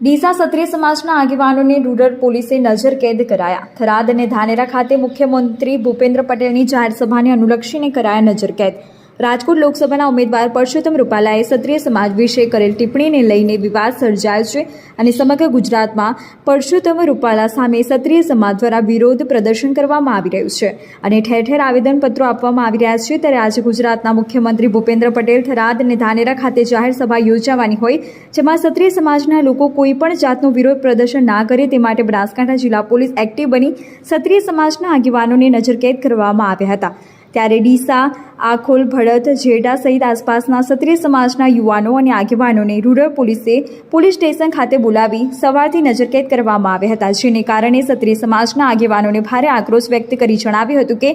ડીસા ક્ષત્રિય સમાજના આગેવાનોને રૂરલ પોલીસે નજર કેદ કરાયા. થરાદ અને ધાનેરા ખાતે મુખ્યમંત્રી ભૂપેન્દ્ર પટેલની જાહેર સભાને અનુલક્ષીને કરાયા નજર કેદ. રાજકોટ લોકસભાના ઉમેદવાર પરસોત્તમ રૂપાલાએ ક્ષત્રિય સમાજ વિશે કરેલ ટિપ્પણીને લઈને વિવાદ સર્જાયો છે અને સમગ્ર ગુજરાતમાં પરસોત્તમ રૂપાલા સામે ક્ષત્રિય સમાજ દ્વારા વિરોધ પ્રદર્શન કરવામાં આવી રહ્યું છે અને ઠેર ઠેર આવેદનપત્રો આપવામાં આવી રહ્યા છે. ત્યારે આજે ગુજરાતના મુખ્યમંત્રી ભૂપેન્દ્ર પટેલ થરાદ અને ધાનેરા ખાતે જાહેર સભા યોજાવાની હોય, જેમાં ક્ષત્રિય સમાજના લોકો કોઈપણ જાતનો વિરોધ પ્રદર્શન ના કરે તે માટે બનાસકાંઠા જિલ્લા પોલીસ એક્ટિવ બની ક્ષત્રિય સમાજના આગેવાનોને નજરકેદ કરવામાં આવ્યા હતા. ત્યારે ડીસા, આખોલ ભડત જેડા સહિત આસપાસના ક્ષત્રિય સમાજના યુવાનો અને આગેવાનોને રૂરલ પોલીસે પોલીસ સ્ટેશન ખાતે બોલાવી સવારથી નજરકેદ કરવામાં આવ્યા હતા, જેને કારણે ક્ષત્રિય સમાજના આગેવાનોને ભારે આક્રોશ વ્યક્ત કરી જણાવ્યું હતું કે,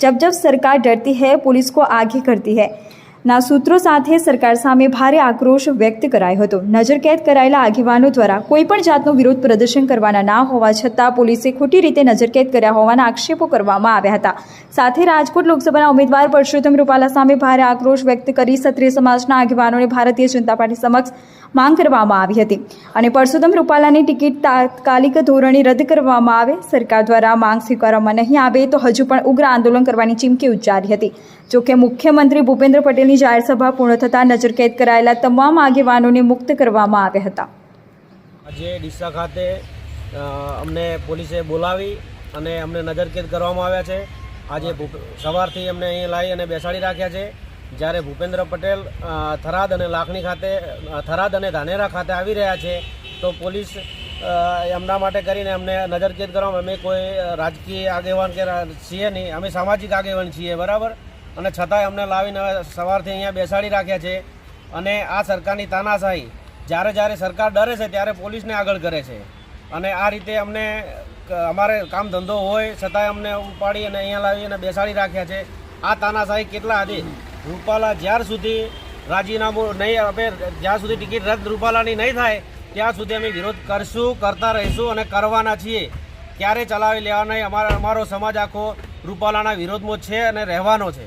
જબ જબ સરકાર ડરતી હૈ, પોલીસ કો આગે કરતી હૈ. ના સૂત્રો સાથે સરકાર સામે ભારે આક્રોશ વ્યક્ત કરાયો હતો. નજરકેદ કરાયેલા આગેવાનો દ્વારા કોઈપણ જાતનો વિરોધ પ્રદર્શન કરવાના ના હોવા છતાં પોલીસે ખોટી રીતે નજરકેદ કર્યા હોવાના આક્ષેપો કરવામાં આવ્યા હતા. સાથે રાજકોટ લોકસભાના ઉમેદવાર પરસોત્તમ રૂપાલા સામે ભારે આક્રોશ વ્યક્ત કરી ક્ષત્રિય સમાજના આગેવાનોને ભારતીય જનતા પાર્ટી સમક્ષ માંગ કરવામાં આવી હતી. અને પરસોત્તમ રૂપાલાની ટિકિટ તાત્કાલિક ધોરણે રદ કરવામાં આવે, સરકાર દ્વારા માંગ સ્વીકારવામાં નહીં આવે તો હજુ પણ ઉગ્ર આંદોલન કરવાની ચીમકી ઉચ્ચારી હતી. જોકે મુખ્યમંત્રી ભૂપેન્દ્ર પટેલની જાહેરસભા પૂર્ણ થતાં નજરકેદ કરાયેલા તમામ આગેવાનોને મુક્ત કરવામાં આવ્યા હતા. આજે ડીસા ખાતે અમને પોલીસે બોલાવી અને અમને નજરકેદ કરવામાં આવ્યા છે. આજે સવારથી અમને અહીં લાવી અને બેસાડી રાખ્યા છે. જ્યારે ભૂપેન્દ્ર પટેલ થરાદ અને લાખણી ખાતે થરાદ અને ધાનેરા ખાતે આવી રહ્યા છે, તો પોલીસ એમના માટે કરીને અમને નજરકેદ કરવામાં, અમે કોઈ રાજકીય આગેવાન કે છીએ નહીં. અમે સામાજિક આગેવાન છીએ, બરાબર? અને છતાંય અમને લાવીને હવે સવારથી અહીંયા બેસાડી રાખ્યા છે. અને આ સરકારની તાનાશાહી, જ્યારે જ્યારે સરકાર ડરે છે, ત્યારે પોલીસને આગળ કરે છે. અને આ રીતે અમને અમારે કામ ધંધો હોય, છતાંય અમને ઉપાડી અને અહીંયા લાવી અને બેસાડી રાખ્યા છે. આ તાનાશાહી કેટલા હતી? રૂપાલા જ્યાર સુધી રાજીનામું નહીં આપે, જ્યાં સુધી ટિકિટ રદ રૂપાલાની નહીં થાય, ત્યાં સુધી અમે વિરોધ કરશું, કરતા રહીશું અને કરવાના છીએ. ક્યારે ચલાવી લેવા નહીં અમારા અમારો સમાજ આખો રૂપાલાના વિરોધમાં છે અને રહેવાનો છે.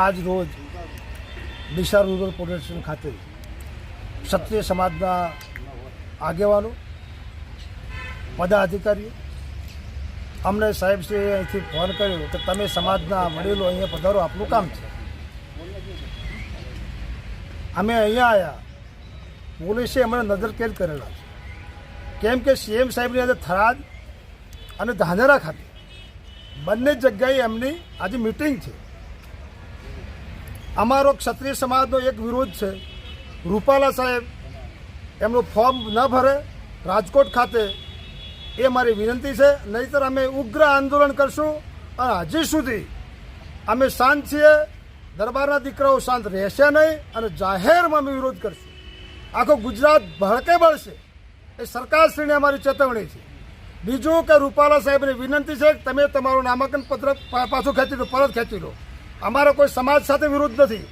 આજ રોજ ડીસા રૂરલ પોલીસ ખાતે ક્ષત્રિય સમાજના આગેવાનો, પદાધિકારીઓ, અમને સાહેબશ્રીએ અહીંથી ફોન કર્યો કે તમે સમાજના વડીલો અહીંયા પધારો આપણું કામ છે. અમે અહીંયા આવ્યા પોલીસે અમને નજરકેદ કરેલા છે. કેમ કે સીએમ સાહેબની આજે થરાદ અને ધાનેરા ખાતે બંને જગ્યાએ એમની આજે મિટિંગ છે. અમારો ક્ષત્રિય સમાજનો એક વિરોધ છે. રૂપાલા સાહેબ, એમનું ફોર્મ ન ભરે, રાજકોટ ખાતે એ મારી વિનંતી છે. નહીંતર અમે ઉગ્ર આંદોલન કરશું અને હજી સુધી અમે શાંત છીએ. દરબારના દીકરાઓ શાંત રહેશે નહીં અને જાહેરમાં અમે વિરોધ કરશું. આખો ગુજરાત ભડકે બળશે. એ સરકારશ્રીને અમારી ચેતવણી છે. બીજું કે રૂપાલા સાહેબની વિનંતી છે તમે તમારું નામાંકન પત્ર પાછું ખેંચી લો, પરત ખેંચી લો. અમારો કોઈ સમાજ સાથે વિરોધ નથી.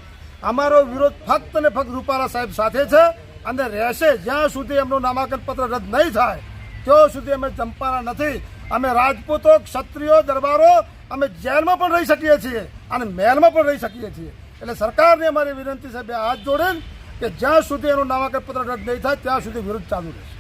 અમારો વિરોધ ફક્ત ને ફક્ત રૂપાલા સાહેબ સાથે છે અને રહેશે જ્યાં સુધી એમનું નામાંકન પત્ર રદ નહીં થાય, ત્યાં સુધી અમે ચંપાના નથી. અમે રાજપૂતો, ક્ષત્રિયો, દરબારો, અમે જેલમાં પણ રહી શકીએ છીએ અને મહેલમાં પણ રહી શકીએ છીએ. એટલે સરકારને અમારી વિનંતી છે હાથ જોડે કે જ્યાં સુધી એનું નામાંકન પત્ર રદ નહીં થાય, ત્યાં સુધી વિરોધ ચાલુ રહેશે.